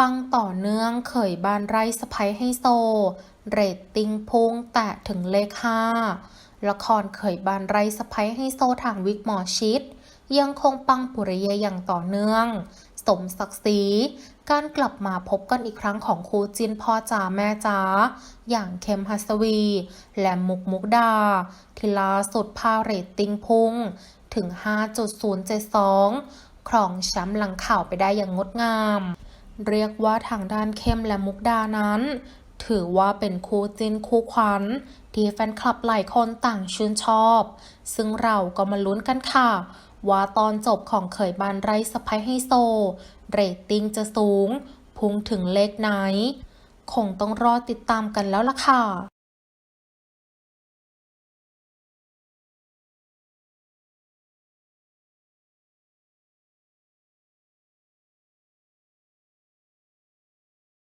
ปังต่อเนื่องเขยบานไร่สะพ้ยให้โซ เรตติ้งพุ่งแตะถึงเลขห้าละครเขยบานไร่สะพ้ยให้โซทางวิกหมอชิด ยังคงปังปุริเยอย่างต่อเนื่อง สมศักดิ์ศรีการกลับมาพบกันอีกครั้งของคู่จินพ่อจ๋าแม่จ๋าอย่างเข้มหัสวี และมุกมุกดา ที่ล่าสุดพาเรตติ้งพุ่งถึง 5.072 ครองแชมป์หลังข่าวไปได้อย่างงดงาม เรียกว่าทางด้านเข้มและมุกดานั้น ถือว่าเป็นคู่จิ้นคู่ขวัญที่แฟนคลับหลายคนต่างชื่นชอบ ซึ่งเราก็มาลุ้นกันค่ะ ว่าตอนจบของเขยบานไร้สะพ้ยใหโซ เรตติ้งจะสูง พุ่งถึงเลขไหน คงต้องรอติดตามกันแล้วล่ะค่ะ